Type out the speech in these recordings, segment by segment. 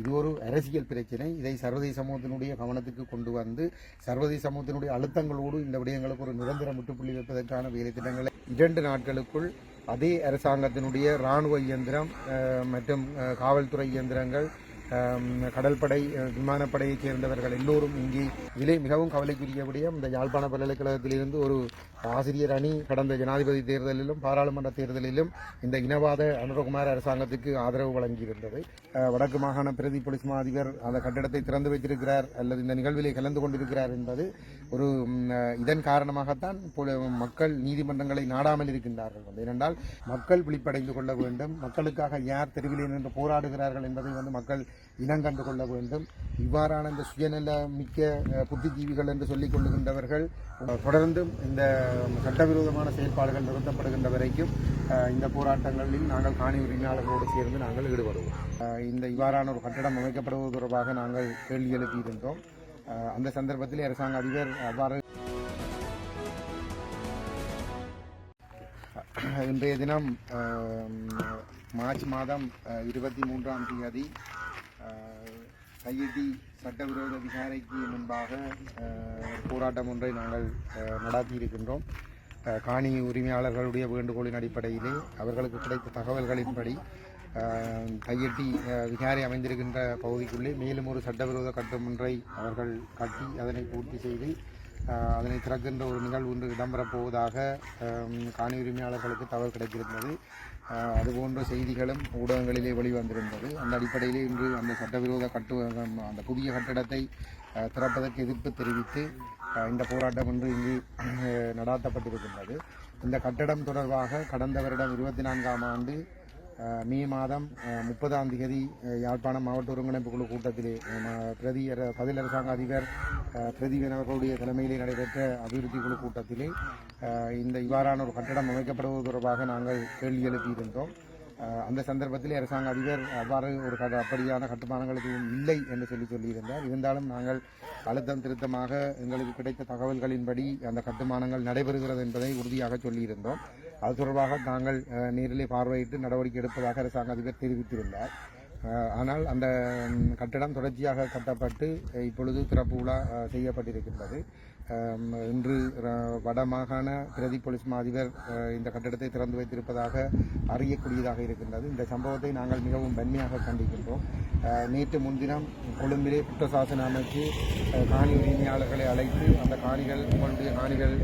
இது ஒரு அரசியல் பிரச்சனை. இதை சர்வதேச சமூகத்தினுடைய கவனத்துக்கு கொண்டு வந்து சர்வதேச சமூகத்தினுடைய அழுத்தங்களோடு இந்த விடயங்களுக்கு ஒரு நிரந்தர முற்றுப்புள்ளி வைப்பதற்கான வேலை திட்டங்களை இரண்டு நாட்களுக்குள் அதே அரசாங்கத்தினுடைய இராணுவ இயந்திரம் மற்றும் காவல்துறை இயந்திரங்கள் கடல்படை கடற்படை விமானப்படையைச் சேர்ந்தவர்கள் எல்லோரும் இங்கே இதிலே மிகவும் கவலைக்குரியக்கூடிய இந்த யாழ்ப்பாண பல்கலைக்கழகத்திலிருந்து ஒரு ஆசிரியர் அணி கடந்த ஜனாதிபதி தேர்தலிலும் பாராளுமன்ற தேர்தலிலும் இந்த இனவாத அனுரகுமார் அரசாங்கத்துக்கு ஆதரவு வழங்கியிருந்தது. வடக்கு மாகாண பிரதி போலீஸ் மாதிபர் அந்த கட்டிடத்தை திறந்து வைத்திருக்கிறார் அல்லது இந்த நிகழ்விலே கலந்து கொண்டிருக்கிறார் என்பது ஒரு இதன் காரணமாகத்தான் மக்கள் நீதிமன்றங்களை நாடாமல் இருக்கின்றார்கள். வந்து ஏனென்றால் மக்கள் விழிப்படைந்து கொள்ள வேண்டும். மக்களுக்காக யார் தெருவிலே நின்று போராடுகிறார்கள் என்பதை வந்து மக்கள் இனங்கண்டு கொள்ள வேண்டும். இவ்வாறான இந்த சுயநல மிக்க புத்திஜீவிகள் என்று சொல்லிக் கொள்ளுகின்றவர்கள் தொடர்ந்தும் இந்த சட்டவிரோதமான செயல்பாடுகள் நிறுத்தப்படுகின்ற வரைக்கும் அஹ், இந்த போராட்டங்களில் நாங்கள் காணி உரிமையாளர்களோடு சேர்ந்து நாங்கள் ஈடுபடுவோம். இந்த இவ்வாறான ஒரு கட்டடம் அமைக்கப்படுவது தொடர்பாக நாங்கள் கேள்வி எழுப்பியிருந்தோம். அஹ், அந்த சந்தர்ப்பத்தில் அரசாங்க அதிபர் அவ்வாறு இன்றைய தினம் மார்ச் மாதம் அஹ், இருபத்தி மூன்றாம் தேதி கையெட்டி சட்டவிரோத விசாரணைக்கு முன்பாக போராட்டம் ஒன்றை நாங்கள் நடாத்தியிருக்கின்றோம். காணி உரிமையாளர்களுடைய வேண்டுகோளின் அடிப்படையிலே அவர்களுக்கு கிடைத்த தகவல்களின்படி கையெட்டி விகாரை அமைந்திருக்கின்ற பகுதிக்குள்ளே மேலும் ஒரு சட்டவிரோத கட்டம் ஒன்றை அவர்கள் கட்டி அதனை பூர்த்தி செய்து அதனை திறக்கின்ற ஒரு நிகழ்வு ஒன்று இடம்பெறப்போவதாக காணி உரிமையாளர்களுக்கு தகவல் கிடைத்திருந்தது. அதுபோன்ற செய்திகளும் ஊடகங்களிலே வெளிவந்திருந்தது. அந்த அடிப்படையிலே இன்று அந்த சட்டவிரோத கட்டு அந்த புதிய கட்டடத்தை திறப்பதற்கு எதிர்ப்பு தெரிவித்து இந்த போராட்டம் இன்று இங்கு நடாத்தப்பட்டிருக்கின்றது. இந்த கட்டடம் தொடர்பாக கடந்த வருடம் இருபத்தி நான்காம் ஆண்டு மே மாதம் முப்பதாம் தேதி யாழ்ப்பாணம் மாவட்ட ஒருங்கிணைப்பு குழு கூட்டத்திலே பிரதி அர- பதில் அரசாங்க அதிபர் அஹ், பிரதீபன் அவர்களுடைய தலைமையிலே நடைபெற்ற அபிவிருத்தி குழு கூட்டத்திலே இந்த இவ்வாறான ஒரு கட்டடம் அமைக்கப்படுவது தொடர்பாக நாங்கள் கேள்வி எழுப்பியிருந்தோம் அந்த சந்தர்ப்பத்தில் அரசாங்க அதிபர் அவ்வாறு ஒரு கட அப்படியான கட்டுமானங்கள் எதுவும் இல்லை என்று சொல்லி சொல்லியிருந்தார் இருந்தாலும் நாங்கள் அழுத்தம் திருத்தமாக எங்களுக்கு கிடைத்த தகவல்களின்படி அந்த கட்டுமானங்கள் நடைபெறுகிறது என்பதை உறுதியாக சொல்லியிருந்தோம் அது தொடர்பாக நாங்கள் நேரிலே பார்வையிட்டு நடவடிக்கை எடுப்பதாக அரசாங்க அதிபர் தெரிவித்திருந்தார். ஆனால் அந்த கட்டடம் தொடர்ச்சியாக கட்டப்பட்டு இப்பொழுது திறப்பு விழா செய்யப்பட்டிருக்கின்றது. இன்று வடமாகாண பிரதி போலீஸ் மாதிபர் இந்த கட்டடத்தை திறந்து வைத்திருப்பதாக அறியக்கூடியதாக இருக்கின்றது. இந்த சம்பவத்தை நாங்கள் மிகவும் வன்மையாக கண்டிக்கின்றோம். நேற்று முன்தினம் கொழும்பிலே குற்றசாசன அமைச்சு காணி உரிமையாளர்களை அழைத்து அந்த காணிகள் உங்களுடைய காணிகள்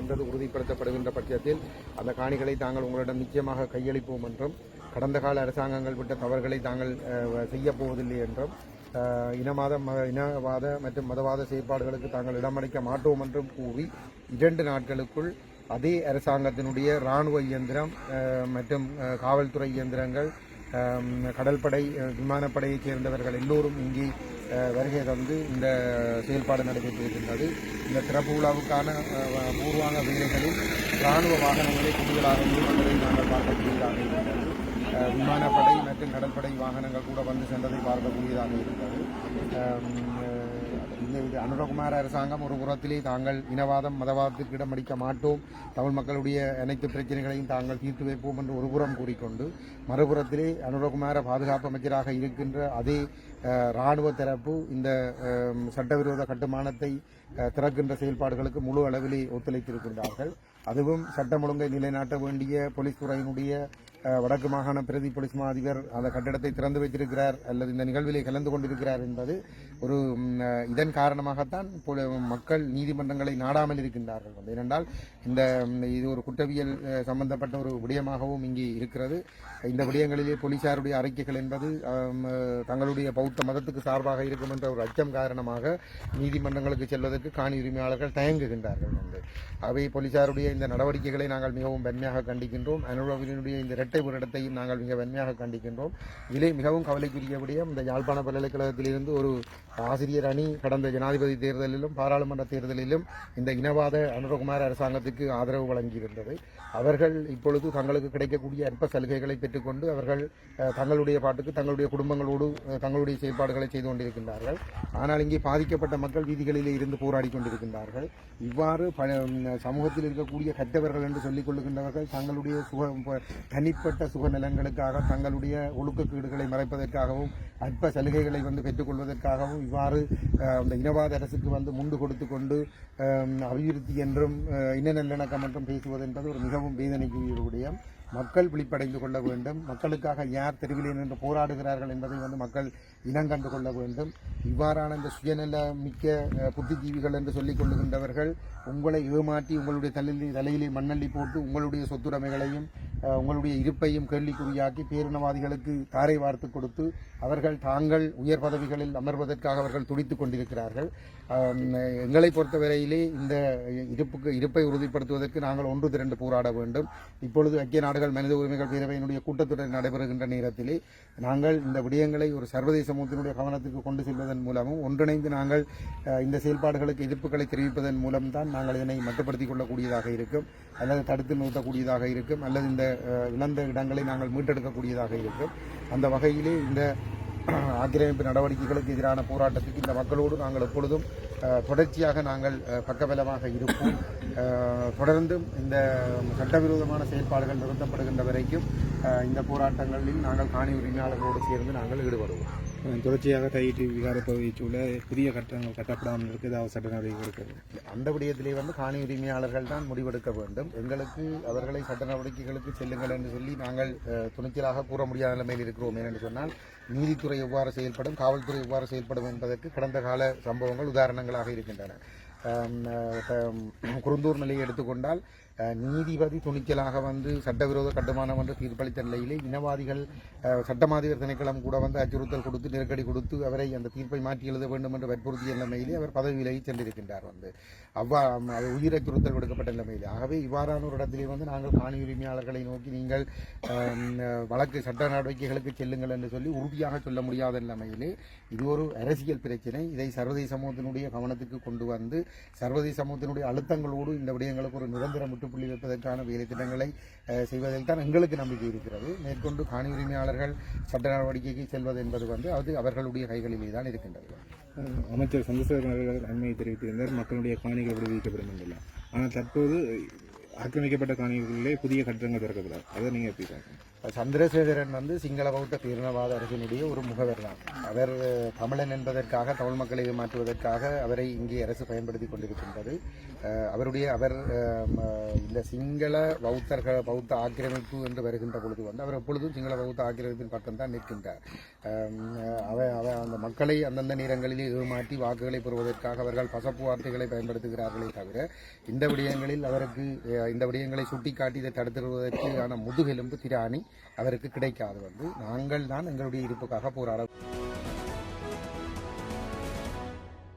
என்பது உறுதிப்படுத்தப்படுகின்ற பட்சத்தில் அந்த காணிகளை தாங்கள் உங்களிடம் நிச்சயமாக கையளிப்போம் என்றும் கடந்த கால அரசாங்கங்கள் விட்ட தவறுகளை தாங்கள் செய்ய போவதில்லை என்றும் இனவாத மத இனவாத மற்றும் மதவாத செயற்பாடுகளுக்கு தாங்கள் இடமளிக்க மாட்டோம் என்றும் கூறி இரண்டு நாட்களுக்குள் அதே அரசாங்கத்தினுடைய இராணுவ இயந்திரம் மற்றும் காவல்துறை இயந்திரங்கள் கடல்படை கடற்படை விமானப்படையைச் சேர்ந்தவர்கள் எல்லோரும் இங்கே வருகை தந்து இந்த செயல்பாடு நடைபெற்றிருக்கின்றது இந்த திறப்பு விழாவுக்கான பூர்வாங்க வேலைகளில் இராணுவ வாகனங்களை கூடுதலாக ஈடுபட்டதை நாங்கள் பார்க்கக்கூடியதாக இருக்கின்றது. விமானப்படை மற்றும் கடற்படை வாகனங்கள் கூட வந்து சென்றதை பார்க்கக்கூடியதாக இருந்தது இந்த அனுரகுமார அரசாங்கம் ஒரு புறத்திலே தாங்கள் இனவாதம் மதவாதத்திற்கு இடமளிக்க மாட்டோம். தமிழ் மக்களுடைய அனைத்து பிரச்சனைகளையும் தாங்கள் தீர்த்து வைப்போம் என்று ஒரு புறம் கூறிக்கொண்டு மறுபுறத்திலே அனுரகுமார பாதுகாப்பு அமைச்சராக இருக்கின்ற அதே இராணுவ தரப்பு இந்த சட்டவிரோத கட்டுமானத்தை திறக்கின்ற செயல்பாடுகளுக்கு முழு அளவிலே ஒத்துழைத்திருக்கின்றார்கள். அதுவும் சட்டம் ஒழுங்கை நிலைநாட்ட வேண்டிய போலீஸ் துறையினுடைய வடக்கு மாகாண பிரதி போலீஸ் மா அதிபர் அந்த கட்டிடத்தை திறந்து வைத்திருக்கிறார் அல்லது இந்த நிகழ்விலே கலந்து கொண்டிருக்கிறார் என்பது ஒரு இதன் காரணமாகத்தான் மக்கள் நீதிமன்றங்களை நாடாமல் இருக்கின்றார்கள். ஏனென்றால் இந்த இது ஒரு குற்றவியல் சம்பந்தப்பட்ட ஒரு விடயமாகவும் இங்கே இருக்கிறது. இந்த விடயங்களிலே போலீசாருடைய அறிக்கைகள் என்பது தங்களுடைய பௌத்த மதத்துக்கு சார்பாக இருக்கும் என்ற ஒரு அச்சம் காரணமாக நீதிமன்றங்களுக்கு செல்வதற்கு காணி உரிமையாளர்கள் தயங்குகின்றார்கள். வந்து அவை போலீசாருடைய இந்த நடவடிக்கைகளை நாங்கள் மிகவும் வன்மையாக கண்டிக்கின்றோம். அனுரவினுடைய இந்த இரட்டை புரடத்தையும் நாங்கள் மிக வன்மையாக கண்டிக்கின்றோம். இதிலே மிகவும் கவலைக்குரிய விடயம் இந்த யாழ்ப்பாண பல்கலைக்கழகத்திலிருந்து ஒரு ஆசிரியர் அணி கடந்த ஜனாதிபதி தேர்தலிலும் பாராளுமன்ற தேர்தலிலும் இந்த இனவாத அனுரகுமார் அரசாங்கத்துக்கு ஆதரவு வழங்கியிருந்தது. அவர்கள் இப்பொழுது தங்களுக்கு கிடைக்கக்கூடிய அற்ப சலுகைகளை பெற்றுக்கொண்டு அவர்கள் தங்களுடைய பாட்டுக்கு தங்களுடைய குடும்பங்களோடு தங்களுடைய செயல்பாடுகளை செய்து கொண்டிருக்கின்றார்கள். ஆனால் இங்கே பாதிக்கப்பட்ட மக்கள் வீதிகளிலே இருந்து போராடி கொண்டிருக்கின்றார்கள். இவ்வாறு சமூகத்தில் இருக்கக்கூடிய கற்றவர்கள் என்று சொல்லிக் கொள்ளுகின்றவர்கள் தங்களுடைய சுக தனி தனிப்பட்ட சுகநிலங்களுக்காக தங்களுடைய ஒழுக்கக்கீடுகளை மறைப்பதற்காகவும் அற்ப சலுகைகளை வந்து பெற்றுக்கொள்வதற்காகவும் இவ்வாறு அந்த இனவாத அரசுக்கு வந்து முண்டு கொடுத்து கொண்டு அபிவிருத்தி என்றும் அஹ், இன நல்லிணக்கம் என்றும் பேசுவது என்பது ஒரு மிகவும் வேதனைக்குரிய விடயம் மக்கள் விழிப்படைந்து கொள்ள வேண்டும். மக்களுக்காக யார் தெருவிலே நின்று போராடுகிறார்கள் என்பதை வந்து மக்கள் இனங்கண்டு கொள்ள வேண்டும். இவ்வாறான இந்த சுயநல மிக்க புத்திஜீவிகள் என்று சொல்லிக் கொள்ளுகின்றவர்கள் உங்களை ஏமாற்றி உங்களுடைய தலையிலே தலையிலே மண்ணள்ளி போட்டு உங்களுடைய சொத்துடைமைகளையும் உங்களுடைய இருப்பையும் கேள்விக்குறியாக்கி பேரினவாதிகளுக்கு தாரை வார்த்து கொடுத்து அவர்கள் தாங்கள் உயர் பதவிகளில் அமர்வதற்காக அவர்கள் துடித்துக் கொண்டிருக்கிறார்கள். எங்களை பொறுத்தவரையிலே இந்த இருப்புக்கு இருப்பை உறுதிப்படுத்துவதற்கு நாங்கள் ஒன்று திரண்டு போராட வேண்டும். இப்பொழுது ஐக்கிய நாடுகள் மனித உரிமைகள் பேரவையினுடைய கூட்டத்தொடர் நடைபெறுகின்ற நேரத்திலே நாங்கள் இந்த விடயங்களை ஒரு சர்வதேச சமூகத்தினுடைய கவனத்துக்கு கொண்டு செல்வதன் மூலமும் ஒன்றிணைந்து நாங்கள் இந்த செயல்பாடுகளுக்கு எதிர்ப்புகளை தெரிவிப்பதன் மூலம்தான் நாங்கள் இதனை மட்டுப்படுத்திக் கொள்ளக்கூடியதாக இருக்கும் அல்லது தடுத்து நிறுத்தக்கூடியதாக இருக்கும் அல்லது இந்த இழந்த இடங்களை நாங்கள் மீட்டெடுக்கக்கூடியதாக இருக்கும். அந்த வகையிலே இந்த ஆக்கிரமிப்பு நடவடிக்கைகளுக்கு எதிரான போராட்டத்துக்கு இந்த மக்களோடு நாங்கள் எப்பொழுதும் தொடர்ச்சியாக நாங்கள் பக்கபலமாக இருப்போம். தொடர்ந்தும் இந்த சட்டவிரோதமான செயல்பாடுகள் நிறுத்தப்படுகின்ற வரைக்கும் இந்த போராட்டங்களில் நாங்கள் காணி உரிமையாளர்களோடு சேர்ந்து நாங்கள் ஈடுபடுவோம். தொடர்ச்சியாக கையிட்டு விகார பகுதியில் புதிய கட்டணங்கள் கட்டப்படாமல் இருக்கிறது ஏதாவது சட்ட நடவடிக்கை இருக்கிறது. அந்த விடயத்திலே வந்து காணி உரிமையாளர்கள் தான் முடிவெடுக்க வேண்டும். எங்களுக்கு அவர்களை சட்ட நடவடிக்கைகளுக்கு செல்லுங்கள் என்று சொல்லி நாங்கள் துணிச்சலாக கூற முடியாத நிலைமையில் இருக்கிறோம். ஏனென்று சொன்னால் நீதித்துறை எவ்வாறு செயல்படும் காவல்துறை எவ்வாறு செயல்படும் என்பதற்கு கடந்த கால சம்பவங்கள் உதாரணங்களாக இருக்கின்றன. குருந்தூர் நிலையை எடுத்துக்கொண்டால் நீதிபதி துணிச்சலாக வந்து சட்டவிரோத கட்டுமானம் என்று தீர்ப்பளித்த நிலையிலே இனவாதிகள் சட்டமாதிபர் திணைக்களம் கூட வந்து அச்சுறுத்தல் கொடுத்து நெருக்கடி கொடுத்து அவரை அந்த தீர்ப்பை மாற்றி எழுத வேண்டும் என்று வற்புறுத்திய நிலைமையிலே அவர் பதவி விலகி சென்றிருக்கின்றார் வந்து. அவ்வா அது உயிர் அச்சுறுத்தல் விடுக்கப்பட்ட நிலைமையிலே ஆகவே இவ்வாறான ஒரு இடத்திலே வந்து நாங்கள் காணி உரிமையாளர்களை நோக்கி நீங்கள் வழக்கு சட்ட நடவடிக்கைகளுக்கு செல்லுங்கள் என்று சொல்லி உறுதியாக சொல்ல முடியாத நிலைமையிலே இது ஒரு அரசியல் பிரச்சனை. இதை சர்வதேச சமூகத்தினுடைய கவனத்துக்கு கொண்டு வந்து சர்வதேச சமூகத்தினுடைய அழுத்தங்களோடு இந்த விடயங்களுக்கு ஒரு நிரந்தர முற்றுப்புள்ளி வைப்பதற்கான வேலை திட்டங்களை செய்வதில் தான் எங்களுக்கு நம்பிக்கை இருக்கிறது. மேற்கொண்டு காணி உரிமையாளர்கள் சட்ட நடவடிக்கைக்கு செல்வது என்பது வந்து அது அவர்களுடைய கைகளிலே தான் இருக்கின்றது. அமைச்சர் சந்திரசேகரன் அவர்கள் அண்மையை தெரிவித்திருந்தார் மக்களுடைய காணிகள் விடுவிக்கப்படும் என்றெல்லாம் ஆனால் தற்போது ஆக்கிரமிக்கப்பட்ட காணிகளிலே புதிய கட்டடங்கள் திறக்கப்படாது. அதை நீங்கள் எப்படி பார்க்கணும்? சந்திரசேகரன் வந்து சிங்கள பௌத்த தீர்ணவாத அரசினுடைய ஒரு முகவர் தான். அவர் தமிழன் என்பதற்காக தமிழ் மக்களை ஏமாற்றுவதற்காக அவரை இங்கே அரசு பயன்படுத்தி கொண்டிருக்கின்றது. அவருடைய அவர் இந்த சிங்கள பௌத்தர்கள் பௌத்த ஆக்கிரமிப்பு என்று வருகின்ற பொழுது வந்து அவர் எப்பொழுதும் சிங்கள பௌத்த ஆக்கிரமிப்பின் பக்கம் தான் நிற்கின்றார். அவ அந்த மக்களை அந்தந்த நேரங்களிலே ஏமாற்றி வாக்குகளை பெறுவதற்காக அவர்கள் பசப்பு வார்த்தைகளை பயன்படுத்துகிறார்களே தவிர இந்த விடயங்களில் அவருக்கு இந்த விடயங்களை சுட்டிக்காட்டி இதை தடுத்துவதற்கான முதுகெலும்பு திராணி அவருக்கு கிடைக்காது வந்து நாங்கள் தான் எங்களுடைய இருப்புக்காக போராட